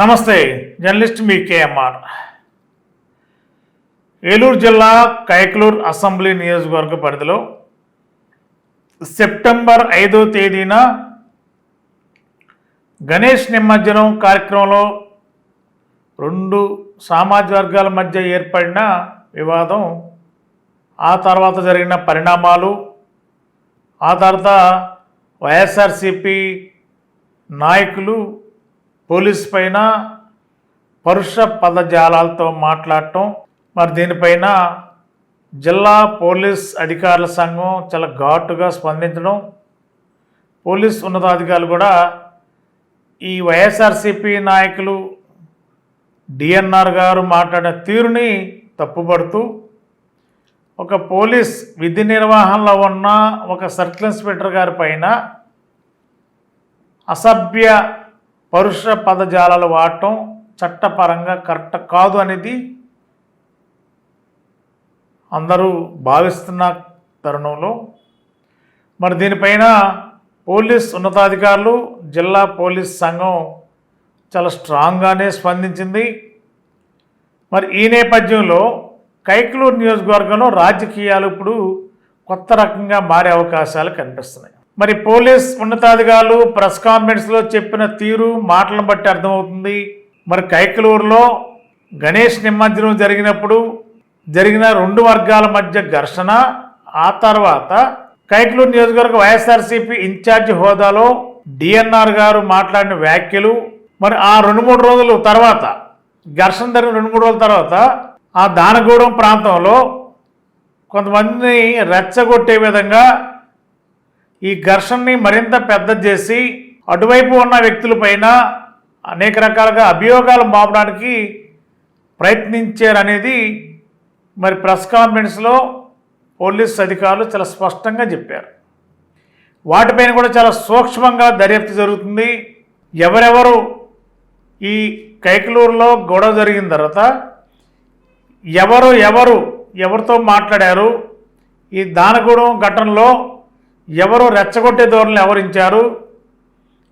నమస్తే జర్నలిస్ట్ మీ కేఎంఆర్. ఏలూరు జిల్లా కైకలూరు అసెంబ్లీ నియోజకవర్గ పరిధిలో సెప్టెంబర్ ఐదో తేదీన గణేష్ నిమజ్జనం కార్యక్రమంలో రెండు సామాజిక వర్గాల మధ్య ఏర్పడిన వివాదం ఆ తర్వాత జరిగిన పరిణామాలు ఆ తర్వాత వైఎస్ఆర్సిపి నాయకులు పోలీస్ పైన పరుష పదజాలాలతో మాట్లాడటం మరి దీనిపైన జిల్లా పోలీస్ అధికారుల సంఘం చాలా ఘాటుగా స్పందించడం పోలీస్ ఉన్నతాధికారులు కూడా ఈ వైఎస్ఆర్సిపి నాయకులు డిఎన్ఆర్ గారు మాట్లాడిన తీరుని తప్పుపడుతూ ఒక పోలీస్ విధి నిర్వహణలో ఉన్న ఒక సర్కిల్ ఇన్స్పెక్టర్ గారి పైన అసభ్య పరుష పదజాలాలు వాడటం చట్టపరంగా కరెక్ట్ కాదు అనేది అందరూ భావిస్తున్న తరుణంలో. మరి దీనిపైన పోలీస్ ఉన్నతాధికారులు జిల్లా పోలీస్ సంఘం చాలా స్ట్రాంగ్గానే స్పందించింది. మరి ఈ నేపథ్యంలో కైకలూరు నియోజకవర్గంలో రాజకీయాలు ఇప్పుడు కొత్త రకంగా మారే అవకాశాలు కనిపిస్తున్నాయి. మరి పోలీస్ ఉన్నతాధికారులు ప్రెస్ కాన్ఫరెన్స్లో చెప్పిన తీరు మాటలను బట్టి అర్థమవుతుంది. మరి కైకలూరులో గణేష్ నిమజ్జనం జరిగినప్పుడు జరిగిన రెండు వర్గాల మధ్య ఘర్షణ ఆ తర్వాత కైకలూరు నియోజకవర్గ వైఎస్ఆర్సీపీ ఇన్ఛార్జి హోదాలో డిఎన్ఆర్ గారు మాట్లాడిన వ్యాఖ్యలు మరి ఆ రెండు మూడు రోజుల తర్వాత ఘర్షణ జరిగిన రెండు మూడు రోజుల తర్వాత ఆ దానగూడెం ప్రాంతంలో కొంతమందిని రెచ్చగొట్టే విధంగా ఈ ఘర్షణని మరింత పెద్ద చేసి అటువైపు ఉన్న వ్యక్తులపైన అనేక రకాలుగా అభియోగాలు మోపడానికి ప్రయత్నించారనేది మరి ప్రెస్ కాన్ఫరెన్స్లో పోలీస్ అధికారులు చాలా స్పష్టంగా చెప్పారు. వాటిపైన కూడా చాలా సూక్ష్మంగా దర్యాప్తు జరుగుతుంది. ఎవరెవరు ఈ కైకలూరులో గొడవ జరిగిన తర్వాత ఎవరు ఎవరు ఎవరితో మాట్లాడారు? ఈ దానగూడెం ఘటనలో ఎవరు రెచ్చగొట్టే ధోరణి ఎవరించారు?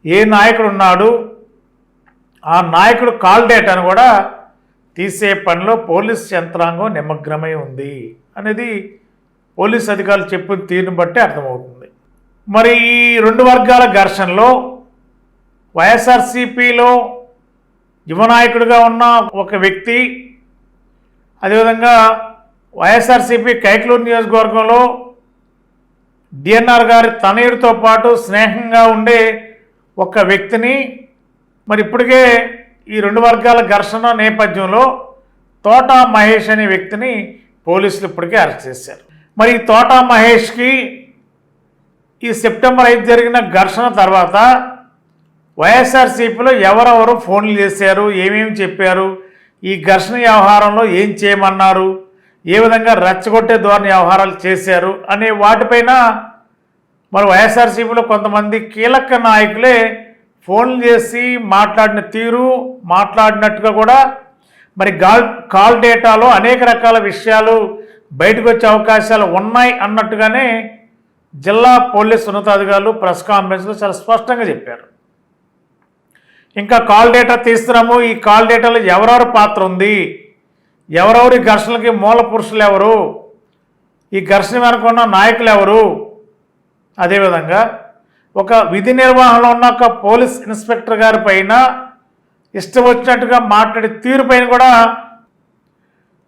ఏ నాయకుడు ఉన్నాడు? ఆ నాయకుడు కాల్ డేటాను కూడా తీసే పనిలో పోలీస్ యంత్రాంగం నిమగ్నమై ఉంది అనేది పోలీస్ అధికారులు చెప్పిన తీరును బట్టి అర్థమవుతుంది. మరి ఈ రెండు వర్గాల ఘర్షణలో వైఎస్ఆర్సీపీలో యువనాయకుడిగా ఉన్న ఒక వ్యక్తి అదేవిధంగా వైఎస్ఆర్సీపీ కైకలూరు నియోజకవర్గంలో డిఎన్ఆర్ గారి తనయుడితో పాటు స్నేహంగా ఉండే ఒక వ్యక్తిని మరి ఇప్పటికే ఈ రెండు వర్గాల ఘర్షణ నేపథ్యంలో తోట మహేష్ అనే వ్యక్తిని పోలీసులు ఇప్పటికే అరెస్ట్ చేశారు. మరి ఈ తోట మహేష్కి ఈ సెప్టెంబర్ ఐదు జరిగిన ఘర్షణ తర్వాత వైఎస్ఆర్సీపీలో ఎవరెవరు ఫోన్లు చేశారు ఏమేమి చెప్పారు ఈ ఘర్షణ వ్యవహారంలో ఏం చేయమన్నారు ఏ విధంగా రెచ్చగొట్టే ధోరణి వ్యవహారాలు చేశారు అనే వాటిపైన మరి వైఎస్ఆర్సీపీలో కొంతమంది కీలక నాయకులే ఫోన్లు చేసి మాట్లాడిన తీరు మాట్లాడినట్టుగా కూడా మరి గాల్ కాల్ డేటాలో అనేక రకాల విషయాలు బయటకు వచ్చే అవకాశాలు ఉన్నాయి అన్నట్టుగానే జిల్లా పోలీస్ ఉన్నతాధికారులు ప్రెస్ కాన్ఫరెన్స్లో చాలా స్పష్టంగా చెప్పారు. ఇంకా కాల్ డేటా తీస్తున్నాము ఈ కాల్ డేటాలో ఎవరెవరి పాత్ర ఉంది ఎవరెవరి ఘర్షణలకి మూల పురుషులు ఎవరు? ఈ ఘర్షణ వెనక ఉన్న నాయకులు ఎవరు? అదేవిధంగా ఒక విధి నిర్వహణలో ఉన్న ఒక పోలీస్ ఇన్స్పెక్టర్ గారి పైన ఇష్టం వచ్చినట్టుగా మాట్లాడే తీరు పైన కూడా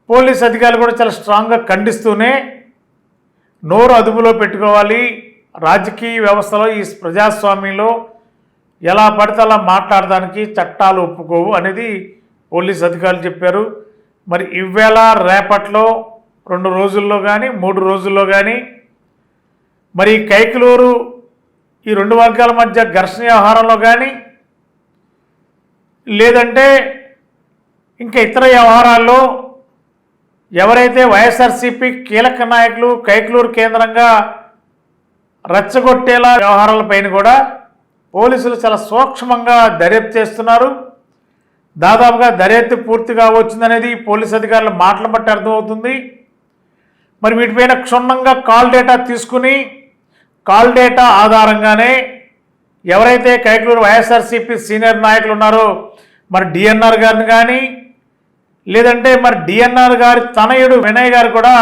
పోలీస్ అధికారులు కూడా చాలా స్ట్రాంగ్గా ఖండిస్తూనే నోరు అదుపులో పెట్టుకోవాలి. రాజకీయ వ్యవస్థలో ఈ ప్రజాస్వామ్యంలో ఎలా పడితే అలా మాట్లాడడానికి చట్టాలు ఒప్పుకోవు అనేది పోలీస్ అధికారులు చెప్పారు. మరి ఇవేళ రేపట్లో రెండు రోజుల్లో కానీ మూడు రోజుల్లో కానీ మరి కైకిలూరు కైకలూరు ఈ రెండు వర్గాల మధ్య ఘర్షణ వ్యవహారంలో కానీ లేదంటే ఇంకా ఇతర వ్యవహారాల్లో ఎవరైతే వైఎస్ఆర్సీపీ కీలక నాయకులు కైకలూరు కేంద్రంగా రెచ్చగొట్టేలా వ్యవహారాలపైన కూడా పోలీసులు చాలా సూక్ష్మంగా దర్యాప్తు చేస్తున్నారు. దాదాపుగా దర్యాప్తు పూర్తిగా వచ్చిందనేది పోలీస్ అధికారుల మాటలు బట్టి అర్థమవుతుంది. మరి వీటిపైన క్షుణ్ణంగా కాల్ డేటా తీసుకుని కాల్ డేటా ఆధారంగానే ఎవరైతే కైకలూరు వైఎస్ఆర్సీపీ సీనియర్ నాయకులు ఉన్నారో మరి డిఎన్ఆర్ గారిని కానీ లేదంటే మరి డిఎన్ఆర్ గారి తనయుడు వినయ్ గారు కూడా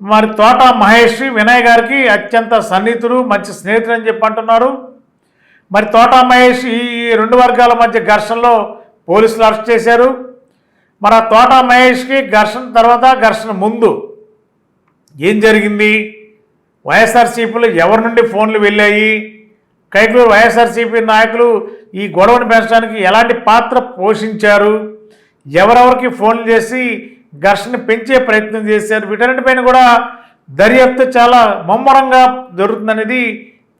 మరి తోట మహేష్ వినయ్ గారికి అత్యంత సన్నిహితుడు మంచి స్నేహితుడు అని చెప్పి అంటున్నారు. మరి తోట మహేష్ ఈ రెండు వర్గాల మధ్య ఘర్షణలో పోలీసులు అరెస్ట్ చేశారు. మరి ఆ తోట మహేష్కి ఘర్షణ తర్వాత ఘర్షణ ముందు ఏం జరిగింది? వైఎస్ఆర్సీపీలో ఎవరి నుండి ఫోన్లు వెళ్ళాయి? కైకూరు వైఎస్ఆర్సీపీ నాయకులు ఈ గొడవను పెంచడానికి ఎలాంటి పాత్ర పోషించారు? ఎవరెవరికి ఫోన్లు చేసి ఘర్షణ పెంచే ప్రయత్నం చేశారు? వీటన్నిటిపైన కూడా దర్యాప్తు చాలా ముమ్మరంగా జరుగుతుందనేది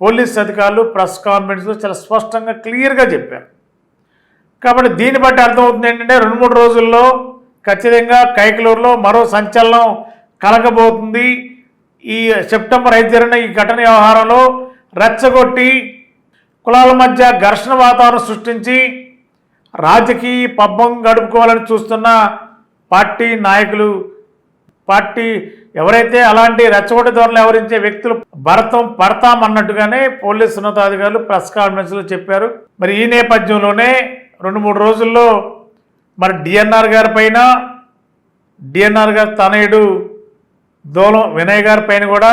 పోలీస్ అధికారులు ప్రెస్ కాన్ఫరెన్స్లో చాలా స్పష్టంగా క్లియర్గా చెప్పారు. కాబట్టి దీన్ని బట్టి అర్థమవుతుంది ఏంటంటే రెండు మూడు రోజుల్లో ఖచ్చితంగా కైకలూరులో మరో సంచలనం కలగబోతుంది. ఈ సెప్టెంబర్ ఐదు జరిగిన ఈ ఘటన వ్యవహారంలో రెచ్చగొట్టి కులాల మధ్య ఘర్షణ వాతావరణం సృష్టించి రాజకీయ పబ్బం గడుపుకోవాలని చూస్తున్న పార్టీ నాయకులు పార్టీ ఎవరైతే అలాంటి రెచ్చగొట్ట ధోరణి ఎవరించే వ్యక్తులు భరతం పడతామన్నట్టుగానే పోలీసు ఉన్నతాధికారులు ప్రెస్ కాన్ఫరెన్స్లో చెప్పారు. మరి ఈ నేపథ్యంలోనే రెండు మూడు రోజుల్లో మరి డిఎన్ఆర్ గారి పైన డిఎన్ఆర్ గారి తనయుడు దోలం వినయ్ గారి పైన కూడా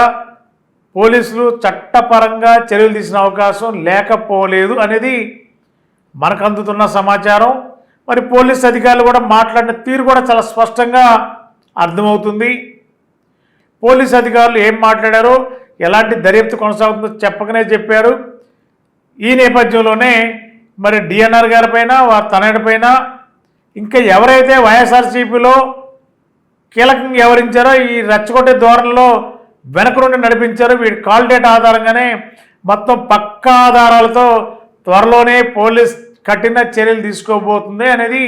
పోలీసులు చట్టపరంగా చర్యలు తీసిన అవకాశం లేకపోలేదు అనేది మనకు అందుతున్న సమాచారం. మరి పోలీస్ అధికారులు కూడా మాట్లాడిన తీరు కూడా చాలా స్పష్టంగా అర్థమవుతుంది. పోలీస్ అధికారులు ఏం మాట్లాడారో ఎలాంటి దర్యాప్తు కొనసాగుతుందో చెప్పకనే చెప్పారు. ఈ నేపథ్యంలోనే మరి డిఎన్ఆర్ గారి పైన వారి తనయుడి పైన ఇంకా ఎవరైతే వైఎస్ఆర్సీపీలో కీలకంగా వ్యవహరించారో ఈ రెచ్చగొట్టే ధోరణిలో వెనక నుండి నడిపించారు వీడి కాల్ డేట్ ఆధారంగానే మొత్తం పక్కా ఆధారాలతో త్వరలోనే పోలీస్ కఠిన చర్యలు తీసుకోబోతుంది అనేది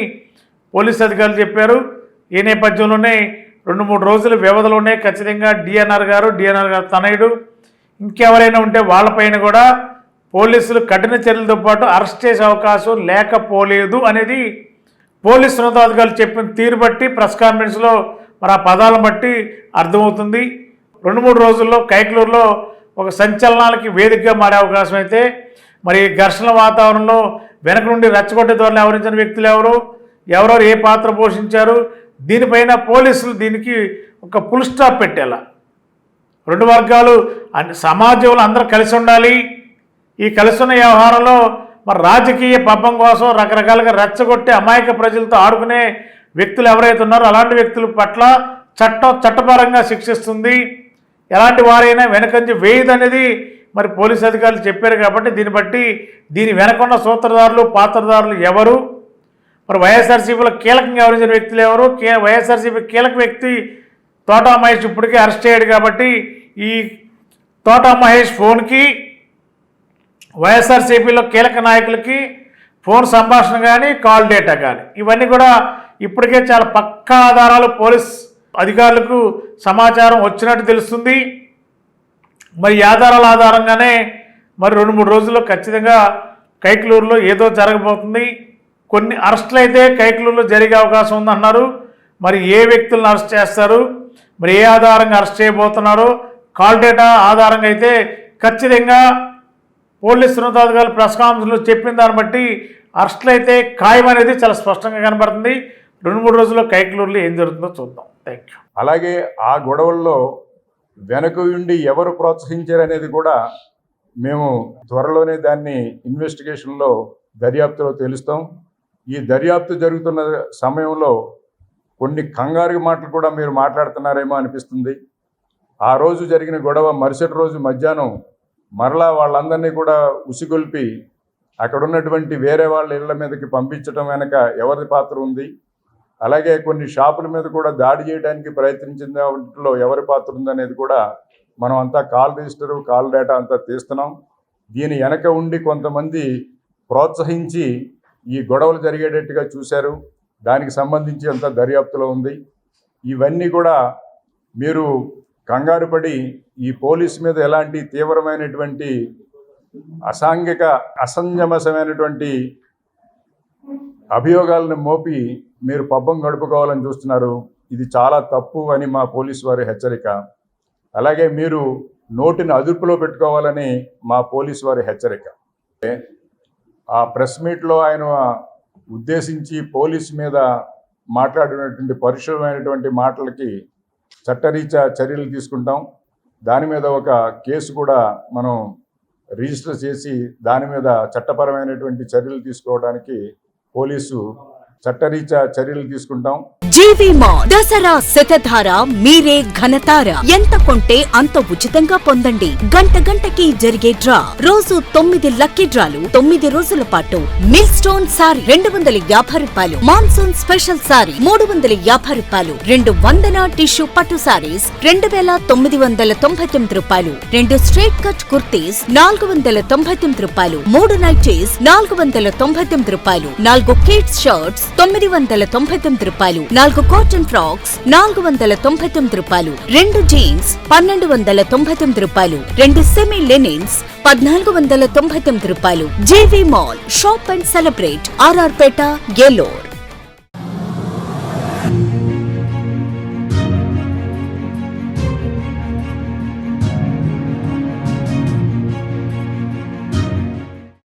పోలీస్ అధికారులు చెప్పారు. ఈ నేపథ్యంలోనే రెండు మూడు రోజుల వ్యవధిలోనే ఖచ్చితంగా డిఎన్ఆర్ గారు డిఎన్ఆర్ గారు తనయుడు. ఇంకెవరైనా ఉంటే వాళ్ళపైన కూడా పోలీసులు కఠిన చర్యలతో పాటు అరెస్ట్ చేసే అవకాశం లేకపోలేదు అనేది పోలీసు ఉన్నతాధికారులు చెప్పిన తీరు బట్టి ప్రెస్ కాన్ఫరెన్స్లో మరి ఆ పదాలను బట్టి అర్థమవుతుంది. రెండు మూడు రోజుల్లో కైకలూరులో ఒక సంచలనాలకి వేదికగా మారే అవకాశం అయితే మరి ఘర్షణ వాతావరణంలో వెనక నుండి రెచ్చగొట్టే ధోరణి వ్యవహరించిన వ్యక్తులు ఎవరు? ఎవరెవరు? ఏ పాత్ర పోషించారు? దీనిపైన పోలీసులు దీనికి ఒక పుల్ స్టాప్ పెట్టేలా. రెండు వర్గాలు అన్ని సమాజంలో అందరూ కలిసి ఉండాలి. ఈ కలుస్తున్న వ్యవహారంలో మరి రాజకీయ పబ్బం కోసం రకరకాలుగా రెచ్చగొట్టి అమాయక ప్రజలతో ఆడుకునే వ్యక్తులు ఎవరైతే ఉన్నారో అలాంటి వ్యక్తుల పట్ల చట్టం చట్టపరంగా శిక్షిస్తుంది. ఎలాంటి వారైనా వెనకంజి వేయదనేది మరి పోలీస్ అధికారులు చెప్పారు కాబట్టి దీన్ని బట్టి దీని వెనకున్న సూత్రధారులు పాత్రధారులు ఎవరు? మరి వైఎస్ఆర్సీపీలో కీలకంగా వ్యవహరించిన వ్యక్తులు ఎవరు? కే వైఎస్ఆర్సీపీ కీలక వ్యక్తి తోటా మహేష్ ఇప్పటికే అరెస్ట్ అయ్యాడు కాబట్టి ఈ తోటా మహేష్ ఫోన్కి వైఎస్ఆర్సీపీలో కీలక నాయకులకి ఫోన్ సంభాషణ కానీ కాల్ డేటా కానీ ఇవన్నీ కూడా ఇప్పటికే చాలా పక్కా ఆధారాలు పోలీస్ అధికారులకు సమాచారం వచ్చినట్టు తెలుస్తుంది. మరి ఆధారాల ఆధారంగానే మరి రెండు మూడు రోజుల్లో ఖచ్చితంగా కైకలూరులో ఏదో జరగబోతుంది. కొన్ని అరెస్టులు అయితే కైకలూరులో జరిగే అవకాశం ఉందన్నారు. మరి ఏ వ్యక్తులను అరెస్ట్ చేస్తారు? మరి ఏ ఆధారంగా అరెస్ట్ చేయబోతున్నారో? కాల్ డేటా ఆధారంగా అయితే ఖచ్చితంగా పోలీస్ ఉన్నతాధికారులు ప్రెస్ కాన్ఫరెన్స్లో చెప్పిన దాన్ని బట్టి అరెస్టులు అయితే ఖాయం అనేది చాలా స్పష్టంగా కనబడుతుంది. రెండు మూడు రోజుల్లో కైకలూరులో ఏం జరుగుతుందో చూద్దాం. థ్యాంక్ యూ అలాగే ఆ గొడవల్లో వెనక ఉండి ఎవరు ప్రోత్సహించారనేది కూడా మేము త్వరలోనే దాన్ని ఇన్వెస్టిగేషన్లో దర్యాప్తులో తెలుస్తాం. ఈ దర్యాప్తు జరుగుతున్న సమయంలో కొన్ని కంగారు మాటలు కూడా మీరు మాట్లాడుతున్నారేమో అనిపిస్తుంది. ఆ రోజు జరిగిన గొడవ మరుసటి రోజు మధ్యాహ్నం మరలా వాళ్ళందరినీ కూడా ఉసిగొల్పి అక్కడ ఉన్నటువంటి వేరే వాళ్ళ ఇళ్ళ మీదకి పంపించడం వెనక ఎవరి పాత్ర ఉంది? అలాగే కొన్ని షాపుల మీద కూడా దాడి చేయడానికి ప్రయత్నించిన వాటిలో ఎవరి పాత్ర ఉందనేది కూడా మనం అంతా కాల్ రిజిస్టరు కాల్ డేటా అంతా తీస్తున్నాం. దీని వెనక ఉండి కొంతమంది ప్రోత్సహించి ఈ గొడవలు జరిగేటట్టుగా చూశారు. దానికి సంబంధించి అంతా దర్యాప్తులో ఉంది. ఇవన్నీ కూడా మీరు కంగారు పడి ఈ పోలీస్ మీద ఎలాంటి తీవ్రమైనటువంటి అసాంఘిక అసంజమసమైనటువంటి అభియోగాలను మోపి మీరు పబ్బం గడుపుకోవాలని చూస్తున్నారు. ఇది చాలా తప్పు అని మా పోలీసు వారి హెచ్చరిక. అలాగే మీరు నోటిని అదుపులో పెట్టుకోవాలని మా పోలీసు వారి హెచ్చరిక. ఆ ప్రెస్ మీట్లో ఆయన ఉద్దేశించి పోలీసు మీద మాట్లాడినటువంటి పరుషమైనటువంటి మాటలకి చట్టరీత్యా చర్యలు తీసుకుంటాం. దాని మీద ఒక కేసు కూడా మనం రిజిస్టర్ చేసి దాని మీద చట్టపరమైనటువంటి చర్యలు తీసుకోవడానికి పోలీసు చట్టరీత్యా చర్యలు తీసుకుంటాం. జీవి మాల్ దసరా శతధార మీరే ఘనతార. ఎంత కొంటే అంత ఉచితంగా పొందండి. గంట గంటకి జరిగే డ్రా. రోజు తొమ్మిది లక్కీ డ్రాలు. తొమ్మిది రోజుల పాటు మిల్ స్టోన్ సారీ రెండు వందల యాభై రూపాయలు. మాన్సూన్ స్పెషల్ సారీ మూడు వందల యాభై రూపాయలు. రెండు వందల టిష్యూ పట్టు సారీస్ రెండు వేల తొమ్మిది వందల తొంభై తొమ్మిది రూపాయలు. రెండు స్ట్రైట్ కట్ కుర్తీస్ నాలుగు వందల తొంభై తొమ్మిది రూపాయలు. మూడు నైటీస్ నాలుగు వందల తొంభై తొమ్మిది రూపాయలు. నాలుగు కిడ్స్ షర్ట్స్ తొమ్మిది వందల తొంభై తొమ్మిది రూపాయలు నాలుగు కాటన్ ఫ్రాక్స్ నాలుగు వందల తొంభై తొమ్మిది రూపాయలు రెండు జీన్స్ పన్నెండు వందల తొంభై తొమ్మిది రూపాయలు రెండు సెమీ లెనిన్స్ పద్నాలుగు వందల తొంభై తొమ్మిది రూపాయలు. JV mall shop and celebrate RR Peta